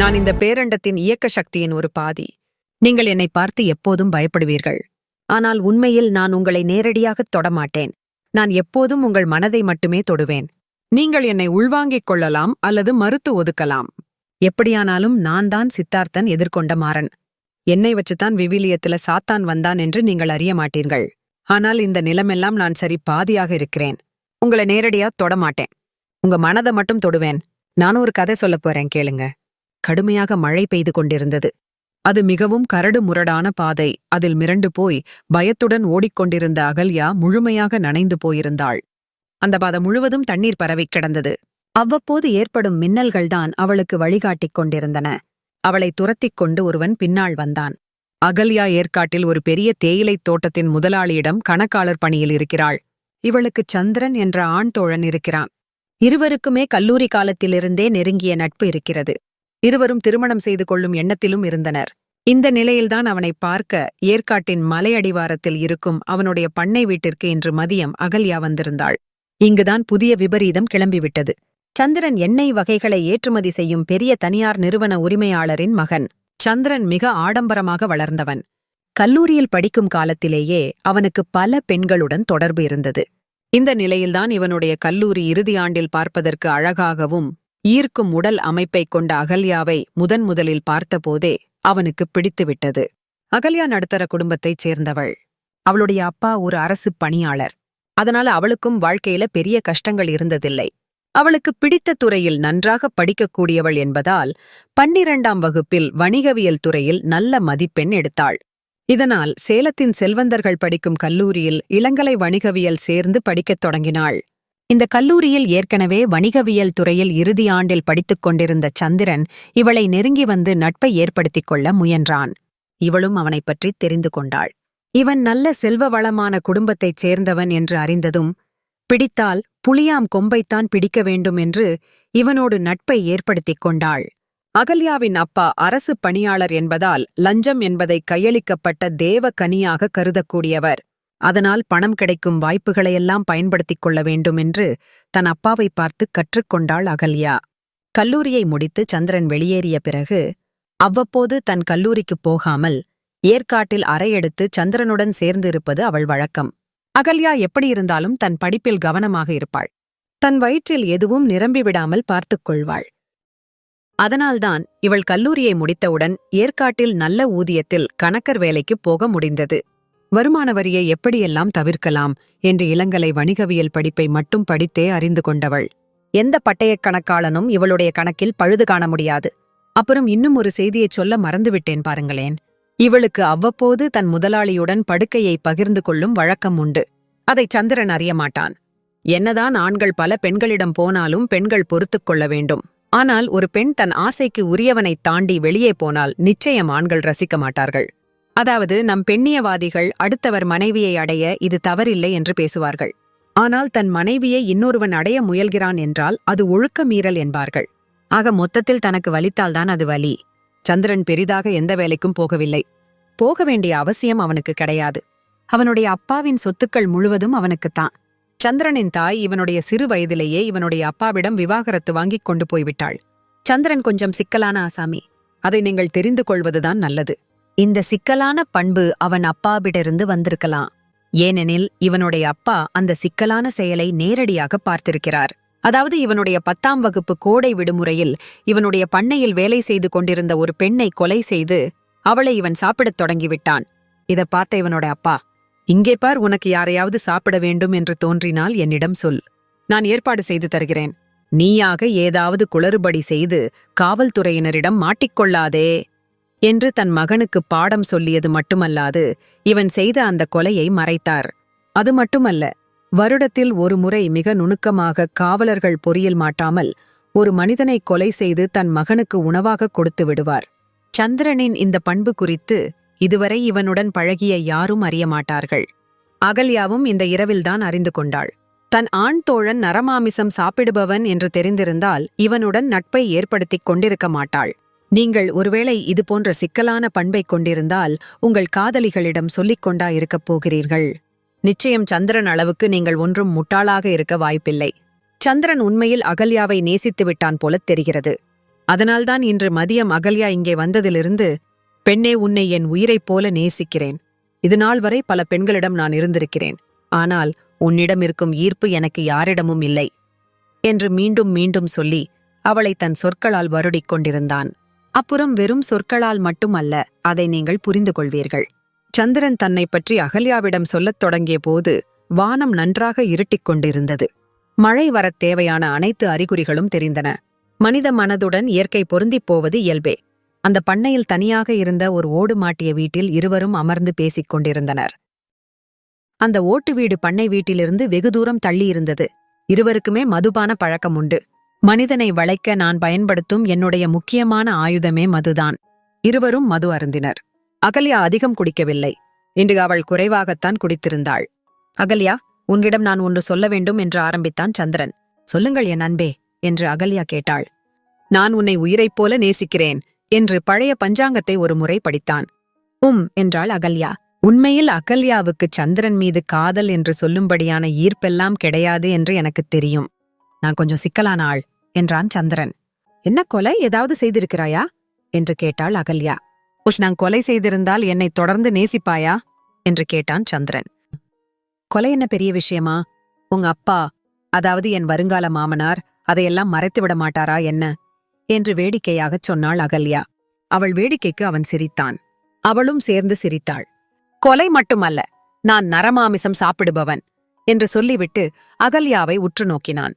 நான் இந்த பேரண்டத்தின் இயக்க சக்தியின் ஒரு பாதி. நீங்கள் என்னை பார்த்து எப்போதும் பயப்படுவீர்கள். ஆனால் உண்மையில் நான் உங்களை நேரடியாகத் தொடமாட்டேன். நான் எப்போதும் உங்கள் மனதை மட்டுமே தொடுவேன். நீங்கள் என்னை உள்வாங்கிக் கொள்ளலாம் அல்லது மறுத்து ஒதுக்கலாம். எப்படியானாலும் நான் தான் சித்தார்த்தன் எதிர்கொண்ட மாறன். என்னை வச்சுதான் விவிலியத்துல சாத்தான் வந்தான் என்று நீங்கள் அறிய மாட்டீர்கள். ஆனால் இந்த நிலமெல்லாம் நான் சரி பாதியாக இருக்கிறேன். உங்களை நேரடியா தொடமாட்டேன். உங்க மனதை மட்டும் தொடுவேன். நானும் ஒரு கதை சொல்லப் போறேன் கேளுங்க. கடுமையாக மழை பெய்து கொண்டிருந்தது. அது மிகவும் கரடு முரடான பாதை. அதில் மிரண்டு போய் பயத்துடன் ஓடிக்கொண்டிருந்த அகல்யா முழுமையாக நனைந்து போயிருந்தாள். அந்த பாதை முழுவதும் தண்ணீர் பரவிக் கிடந்தது. அவ்வப்போது ஏற்படும் மின்னல்கள்தான் அவளுக்கு வழிகாட்டிக் கொண்டிருந்தன. அவளை துரத்திக் கொண்டு ஒருவன் பின்னால் வந்தான். அகல்யா ஏற்காட்டில் ஒரு பெரிய தேயிலைத் தோட்டத்தின் முதலாளியிடம் கணக்காளர் பணியில் இருக்கிறாள். இவளுக்கு சந்திரன் என்ற ஆண் தோழன் இருக்கிறான். இருவருக்குமே கல்லூரி காலத்திலிருந்தே நெருங்கிய நட்பு இருக்கிறது. இருவரும் திருமணம் செய்து கொள்ளும் எண்ணத்திலும் இருந்தனர். இந்த நிலையில்தான் அவனை பார்க்க ஏற்காட்டின் மலையடிவாரத்தில் இருக்கும் அவனுடைய பண்ணை வீட்டிற்கு இன்று மதியம் அகல்யா வந்திருந்தாள். இங்குதான் புதிய விபரீதம் கிளம்பிவிட்டது. சந்திரன் எண்ணெய் வகைகளை ஏற்றுமதி செய்யும் பெரிய தனியார் நிறுவன உரிமையாளரின் மகன். சந்திரன் மிக ஆடம்பரமாக வளர்ந்தவன். கல்லூரியில் படிக்கும் காலத்திலேயே அவனுக்கு பல பெண்களுடன் தொடர்பு இருந்தது. இந்த நிலையில்தான் இவனுடைய கல்லூரி இறுதி ஆண்டில் பார்ப்பதற்கு அழகாகவும் ஈர்க்கும் உடல் அமைப்பைக் கொண்ட அகல்யாவை முதன் முதலில் பார்த்தபோதே அவனுக்கு பிடித்துவிட்டது. அகல்யா நடுத்தர குடும்பத்தைச் சேர்ந்தவள். அவளுடைய அப்பா ஒரு அரசு பணியாளர். அதனால அவளுக்கும் வாழ்க்கையில பெரிய கஷ்டங்கள் இருந்ததில்லை. அவளுக்கு பிடித்த துறையில் நன்றாக படிக்கக்கூடியவள் என்பதால் பன்னிரண்டாம் வகுப்பில் வணிகவியல் துறையில் நல்ல மதிப்பெண் எடுத்தாள். இதனால் சேலத்தின் செல்வந்தர்கள் படிக்கும் கல்லூரியில் இளங்கலை வணிகவியல் சேர்ந்து படிக்கத் தொடங்கினாள். இந்த கல்லூரியில் ஏற்கனவே வணிகவியல் துறையில் இறுதி ஆண்டில் படித்துக் கொண்டிருந்த சந்திரன் இவளை நெருங்கி வந்து நட்பை ஏற்படுத்திக் கொள்ள முயன்றான். இவளும் அவனைப் பற்றி தெரிந்து கொண்டாள். இவன் நல்ல செல்வ வளமான குடும்பத்தைச் சேர்ந்தவன் என்று அறிந்ததும் பிடித்தால் புளியாம் கொம்பைத்தான் பிடிக்க வேண்டும் என்று இவனோடு நட்பை ஏற்படுத்திக் கொண்டாள். அகல்யாவின் அப்பா அரசு பணியாளர் என்பதால் லஞ்சம் என்பதை கையளிக்கப்பட்ட தேவ கனியாக கருதக்கூடியவர். அதனால் பணம் கிடைக்கும் வாய்ப்புகளையெல்லாம் பயன்படுத்திக் கொள்ள வேண்டும் என்று தன் அப்பாவை பார்த்து கற்றுக்கொண்டாள் அகல்யா. கல்லூரியை முடித்து சந்திரன் வெளியேறிய பிறகு அவ்வப்போது தன் கல்லூரிக்குப் போகாமல் ஏற்காட்டில் அறையெடுத்து சந்திரனுடன் சேர்ந்திருப்பது அவள் வழக்கம். அகல்யா எப்படி இருந்தாலும் தன் படிப்பில் கவனமாக இருப்பாள். தன் வயிற்றில் எதுவும் நிரம்பிவிடாமல் பார்த்துக் கொள்வாள். அதனால்தான் இவள் கல்லூரியை முடித்தவுடன் ஏற்காட்டில் நல்ல ஊதியத்தில் கணக்கர் வேலைக்குப் போக முடிந்தது. வருமான வரியை எப்படியெல்லாம் தவிர்க்கலாம் என்று இளங்கலை வணிகவியல் படிப்பை மட்டும் படித்தே அறிந்து கொண்டவள். எந்த பட்டயக் கணக்காளனும் இவளுடைய கணக்கில் பழுது காண முடியாது. அப்புறம் இன்னும் ஒரு செய்தியைச் சொல்ல மறந்துவிட்டேன் பாருங்களேன். இவளுக்கு அவ்வப்போது தன் முதலாளியுடன் படுக்கையை பகிர்ந்து கொள்ளும் வழக்கம் உண்டு. அதை சந்திரன் அறிய மாட்டான். என்னதான் ஆண்கள் பல பெண்களிடம் போனாலும் பெண்கள் பொறுத்துக் கொள்ள வேண்டும். ஆனால் ஒரு பெண் தன் ஆசைக்கு உரியவனைத் தாண்டி வெளியே போனால் நிச்சயம் ஆண்கள் ரசிக்க மாட்டார்கள். அதாவது நம் பெண்ணியவாதிகள் அடுத்தவர் மனைவியை அடைய இது தவறில்லை என்று பேசுவார்கள். ஆனால் தன் மனைவியை இன்னொருவன் அடைய முயல்கிறான் என்றால் அது ஒழுக்க மீறல் என்பார்கள். ஆக மொத்தத்தில் தனக்கு வலித்தால்தான் அது வலி. சந்திரன் பெரிதாக எந்த வேலைக்கும் போகவில்லை. போக வேண்டிய அவசியம் அவனுக்கு கிடையாது. அவனுடைய அப்பாவின் சொத்துக்கள் முழுவதும் அவனுக்குத்தான் சந்திரனின் தாய் இவனுடைய சிறு வயதிலேயே இவனுடைய அப்பாவிடம் விவாகரத்து வாங்கிக் கொண்டு போய்விட்டாள். சந்திரன் கொஞ்சம் சிக்கலான ஆசாமி. அதை நீங்கள் தெரிந்து கொள்வதுதான் நல்லது. இந்த சிக்கலான பண்பு அவன் அப்பாவிடிருந்து வந்திருக்கலாம். ஏனெனில் இவனுடைய அப்பா அந்த சிக்கலான செயலை நேரடியாக பார்த்திருக்கிறார். அதாவது இவனுடைய பத்தாம் வகுப்பு கோடை விடுமுறையில் இவனுடைய பண்ணையில் வேலை செய்து கொண்டிருந்த ஒரு பெண்ணை கொலை செய்து அவளை இவன் சாப்பிடத் தொடங்கிவிட்டான். இதை பார்த்த இவனோட அப்பா இங்கே பார் உனக்கு யாரையாவது சாப்பிட வேண்டும் என்று தோன்றினால் என்னிடம் சொல். நான் ஏற்பாடு செய்து தருகிறேன். நீயாக ஏதாவது குளறுபடி செய்து காவல்துறையினரிடம் மாட்டிக்கொள்ளாதே என்று தன் மகனுக்கு பாடம் சொல்லியது மட்டுமல்லாது இவன் செய்த அந்த கொலையை மறைத்தார். அது மட்டுமல்ல வருடத்தில் ஒரு முறை மிக நுணுக்கமாக காவலர்கள் பொறியில் மாட்டாமல் ஒரு மனிதனை கொலை செய்து தன் மகனுக்கு உணவாக கொடுத்து விடுவார். சந்திரனின் இந்த பண்பு குறித்து இதுவரை இவனுடன் பழகிய யாரும் அறிய மாட்டார்கள். அகல்யாவும் இந்த இரவில்தான் அறிந்து கொண்டாள். தன் ஆண் தோழன் நரமாமிசம் சாப்பிடுபவன் என்று தெரிந்திருந்தால் இவனுடன் நட்பை ஏற்படுத்திக் கொண்டிருக்க மாட்டாள். நீங்கள் ஒருவேளை இதுபோன்ற சிக்கலான பண்பைக் கொண்டிருந்தால் உங்கள் காதலிகளிடம் சொல்லிக் கொண்டா இருக்கப் போகிறீர்கள். நிச்சயம் சந்திரன் அளவுக்கு நீங்கள் ஒன்றும் முட்டாளாக இருக்க வாய்ப்பில்லை. சந்திரன் உண்மையில் அகல்யாவை நேசித்து விட்டான் போலத் தெரிகிறது. அதனால்தான் இன்று மதியம் அகல்யா இங்கே வந்ததிலிருந்து பெண்ணே உன்னை என் உயிரைப் போல நேசிக்கிறேன். இது நாள் வரை பல பெண்களிடம் நான் இருந்திருக்கிறேன். ஆனால் உன்னிடம் இருக்கும் ஈர்ப்பு எனக்கு யாரிடமும் இல்லை. என்று மீண்டும் மீண்டும் சொல்லி அவளை தன் சொற்களால் வருடிக் கொண்டிருந்தான். அப்புறம் வெறும் சொற்களால் மட்டுமல்ல அதை நீங்கள் புரிந்து கொள்வீர்கள் சந்திரன் தன்னை பற்றி அகல்யாவிடம் சொல்லத் தொடங்கிய போது வானம் நன்றாக இருட்டிக் கொண்டிருந்தது. மழை வரத் தேவையான அனைத்து அறிகுறிகளும் தெரிந்தன. மனித மனதுடன் இயற்கை பொருந்திப் போவது இயல்பே. அந்த பண்ணையில் தனியாக இருந்த ஒரு ஓடு மாட்டிய வீட்டில் இருவரும் அமர்ந்து பேசிக் கொண்டிருந்தனர். அந்த ஓட்டு வீடு பண்ணை வீட்டிலிருந்து வெகு தூரம் தள்ளியிருந்தது. இருவருக்குமே மதுபான பழக்கம் உண்டு. மனிதனை வளைக்க நான் பயன்படுத்தும் என்னுடைய முக்கியமான ஆயுதமே மதுதான். இருவரும் மது அருந்தினர். அகல்யா அதிகம் குடிக்கவில்லை. இன்று அவள் குறைவாகத்தான் குடித்திருந்தாள். அகல்யா உன்னிடம் நான் ஒன்று சொல்ல வேண்டும் என்று ஆரம்பித்தான் சந்திரன். சொல்லுங்கள் என் அன்பே என்று அகல்யா கேட்டாள். நான் உன்னை உயிரைப் போல நேசிக்கிறேன் என்று பழைய பஞ்சாங்கத்தை ஒரு முறை படித்தான். உம் என்றாள் அகல்யா. உண்மையில் அகல்யாவுக்கு சந்திரன் மீது காதல் என்று சொல்லும்படியான ஈர்ப்பெல்லாம் கிடையாது என்று எனக்குத் தெரியும். நான் கொஞ்சம் சிக்கலான ஆள் என்றான் சந்திரன். என்ன கொலை? ஏதாவது செய்திருக்கிறாயா? என்று கேட்டாள் அகல்யா. உஷ் நான் கொலை செய்திருந்தால் என்னை தொடர்ந்து நேசிப்பாயா? என்று கேட்டான் சந்திரன். கொலை என்ன பெரிய விஷயமா? உங்க அப்பா அதாவது என் வருங்கால மாமனார் அதையெல்லாம் மறைத்து விட மாட்டாரா என்ன? என்று வேடிக்கையாகச் சொன்னாள் அகல்யா. அவள் வேடிக்கைக்கு அவன் சிரித்தான். அவளும் சேர்ந்து சிரித்தாள். கொலை மட்டுமல்ல நான் நரமாமிசம் சாப்பிடுபவன் என்று சொல்லிவிட்டு அகல்யாவை உற்று நோக்கினான்.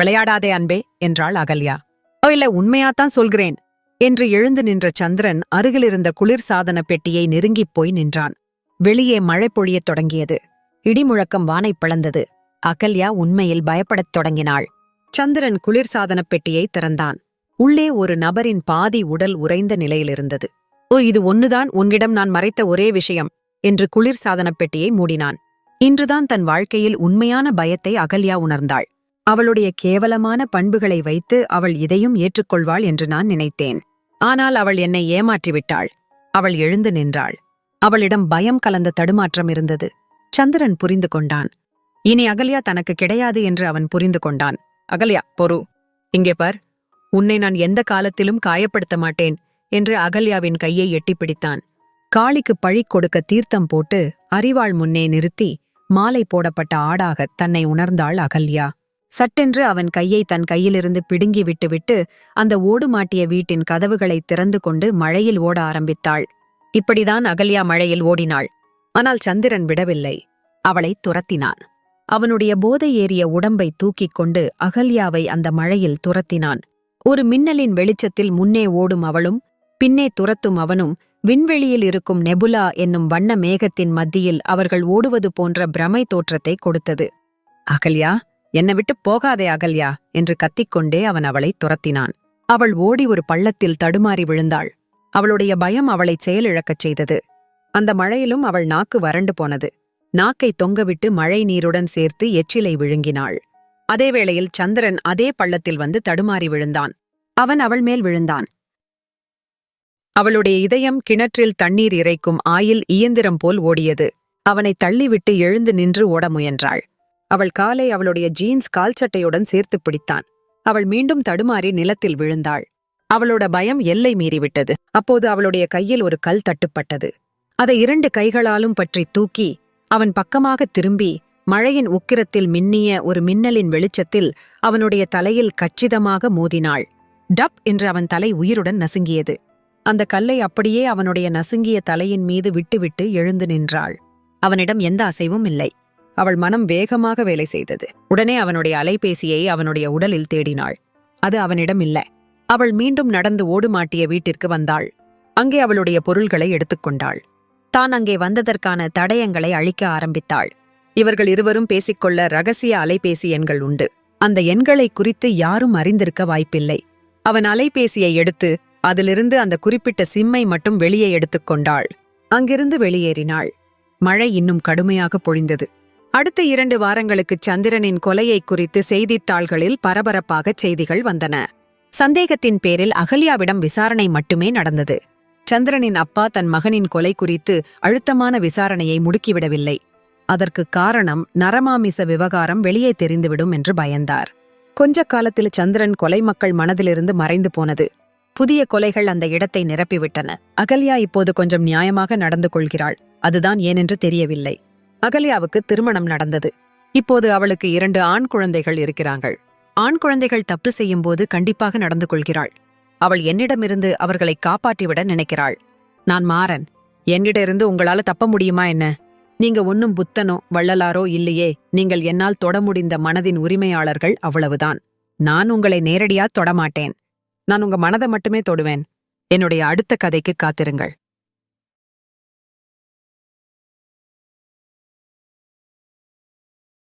விளையாடாதே அன்பே என்றாள் அகல்யா. ஓ இல்ல உண்மையாத்தான் சொல்கிறேன் என்று எழுந்து நின்ற சந்திரன் அருகிலிருந்த குளிர்சாதன பெட்டியை நெருங்கிப் போய் நின்றான். வெளியே மழை பொழியத் தொடங்கியது. இடிமுழக்கம் வானை பிளந்தது. அகல்யா உண்மையில் பயப்படத் தொடங்கினாள். சந்திரன் குளிர்சாதனப் பெட்டியை திறந்தான். உள்ளே ஒரு நபரின் பாதி உடல் உறைந்த நிலையிலிருந்தது. ஓ இது ஒன்னுதான் உன்னிடம் நான் மறைத்த ஒரே விஷயம் என்று குளிர்சாதனப் பெட்டியை மூடினான். இன்றுதான் தன் வாழ்க்கையில் உண்மையான பயத்தை அகல்யா உணர்ந்தாள். அவளுடைய கேவலமான பண்புகளை வைத்து அவள் இதையும் ஏற்றுக்கொள்வாள் என்று நான் நினைத்தேன். ஆனால் அவள் என்னை ஏமாற்றிவிட்டாள். அவள் எழுந்து நின்றாள். அவளிடம் பயம் கலந்த தடுமாற்றம் இருந்தது. சந்திரன் புரிந்து கொண்டான். இனி அகல்யா தனக்கு கிடையாது என்று அவன் புரிந்து கொண்டான். அகல்யா பொறு. இங்கே பார். உன்னை நான் எந்த காலத்திலும் காயப்படுத்த மாட்டேன் என்று அகல்யாவின் கையை எட்டிப் பிடித்தான். காளிக்கு பழி கொடுக்க தீர்த்தம் போட்டு அறிவாள் முன்னே நிறுத்தி மாலை போடப்பட்ட ஆடாக தன்னை உணர்ந்தாள் அகல்யா. சட்டென்று அவன் கையை தன் கையிலிருந்து பிடுங்கி விட்டுவிட்டு அந்த ஓடுமாட்டிய வீட்டின் கதவுகளை திறந்து கொண்டு மழையில் ஓட ஆரம்பித்தாள். இப்படிதான் அகல்யா மழையில் ஓடினாள். ஆனால் சந்திரன் விடவில்லை. அவளை துரத்தினான். அவனுடைய போதை ஏறிய உடம்பை தூக்கிக் கொண்டு அகல்யாவை அந்த மழையில் துரத்தினான். ஒரு மின்னலின் வெளிச்சத்தில் முன்னே ஓடும் அவளும் பின்னே துரத்தும் அவனும் விண்வெளியில் இருக்கும் நெபுலா என்னும் வண்ண மேகத்தின் மத்தியில் அவர்கள் ஓடுவது போன்ற பிரமை தோற்றத்தை கொடுத்தது. அகல்யா என்னை விட்டு போகாதே அகல்யா என்று கத்திக்கொண்டே அவன் அவளை துரத்தினான். அவள் ஓடி ஒரு பள்ளத்தில் தடுமாறி விழுந்தாள். அவளுடைய பயம் அவளைச் செயலிழக்கச் செய்தது. அந்த மழையிலும் அவள் நாக்கு வறண்டு போனது. நாக்கை தொங்கவிட்டு மழை நீருடன் சேர்த்து எச்சிலை விழுங்கினாள். அதேவேளையில் சந்திரன் அதே பள்ளத்தில் வந்து தடுமாறி விழுந்தான். அவன் அவள் மேல் விழுந்தான். அவளுடைய இதயம் கிணற்றில் தண்ணீர் இறைக்கும் ஆயில் இயந்திரம் போல் ஓடியது. அவனை தள்ளிவிட்டு எழுந்து நின்று ஓட முயன்றாள். அவள் காலை அவளுடைய ஜீன்ஸ் கால்சட்டையுடன் சேர்த்து பிடித்தான். அவள் மீண்டும் தடுமாறி நிலத்தில் விழுந்தாள். அவளோட பயம் எல்லை மீறிவிட்டது. அப்போது அவளுடைய கையில் ஒரு கல் தட்டுப்பட்டது. அதை இரண்டு கைகளாலும் பற்றி தூக்கி அவன் பக்கமாக திரும்பி மழையின் உக்கிரத்தில் மின்னிய ஒரு மின்னலின் வெளிச்சத்தில் அவனுடைய தலையில் கச்சிதமாக மோதினாள். டப் என்று அவன் தலை உயிருடன் நசுங்கியது. அந்த கல்லை அப்படியே அவனுடைய நசுங்கிய தலையின் மீது விட்டுவிட்டு எழுந்து நின்றாள். அவனிடம் எந்த அசைவும் இல்லை. அவள் மனம் வேகமாக வேலை செய்தது. உடனே அவனுடைய அலைபேசியை அவனுடைய உடலில் தேடினாள். அது அவனிடம் இல்லை. அவள் மீண்டும் நடந்து ஓடுமாட்டிய வீட்டிற்கு வந்தாள். அங்கே அவளுடைய பொருள்களை எடுத்துக்கொண்டாள் தான் அங்கே வந்ததற்கான தடயங்களை அழிக்க ஆரம்பித்தாள். இவர்கள் இருவரும் பேசிக்கொள்ள ரகசிய அலைபேசி எண்கள் உண்டு. அந்த எண்களை குறித்து யாரும் அறிந்திருக்க வாய்ப்பில்லை. அவன் அலைபேசியை எடுத்து அதிலிருந்து அந்த குறிப்பிட்ட சிம்மை மட்டும் வெளியே எடுத்துக்கொண்டாள் அங்கிருந்து வெளியேறினாள். மழை இன்னும் கடுமையாக பொழிந்தது. அடுத்த இரண்டு வாரங்களுக்கு சந்திரனின் கொலையை குறித்து செய்தித்தாள்களில் பரபரப்பாக செய்திகள் வந்தன. சந்தேகத்தின் பேரில் அகல்யாவிடம் விசாரணை மட்டுமே நடந்தது. சந்திரனின் அப்பா தன் மகனின் கொலை குறித்து அழுத்தமான விசாரணையை முடுக்கிவிடவில்லை. அதற்கு காரணம் நரமாமிச விவகாரம் வெளியே தெரிந்துவிடும் என்று பயந்தார். கொஞ்ச காலத்தில் சந்திரன் கொலை மக்கள் மனதிலிருந்து மறைந்து போனது. புதிய கொலைகள் அந்த இடத்தை நிரப்பிவிட்டன. அகல்யா இப்போது கொஞ்சம் நியாயமாக நடந்து கொள்கிறாள். அதுதான் ஏனென்று தெரியவில்லை. அகல்யாவுக்கு திருமணம் நடந்தது. இப்போது அவளுக்கு இரண்டு ஆண் குழந்தைகள் இருக்கிறார்கள். ஆண் குழந்தைகள் தப்பு செய்யும்போது கண்டிப்பாக நடந்து கொள்கிறாள். அவள் என்னிடமிருந்து அவர்களை காப்பாற்றிவிட நினைக்கிறாள். நான் மாறன். என்னிடமிருந்து உங்களால தப்ப முடியுமா என்ன? நீங்க ஒன்னும் புத்தனோ வள்ளலாரோ இல்லையே. நீங்கள் என்னால் தொட முடிந்த மனதின் உரிமையாளர்கள் அவ்வளவுதான். நான் உங்களை நேரடியா தொடமாட்டேன் நான் உங்க மனதை மட்டுமே தொடுவேன். என்னுடைய அடுத்த கதைக்கு காத்திருங்கள்.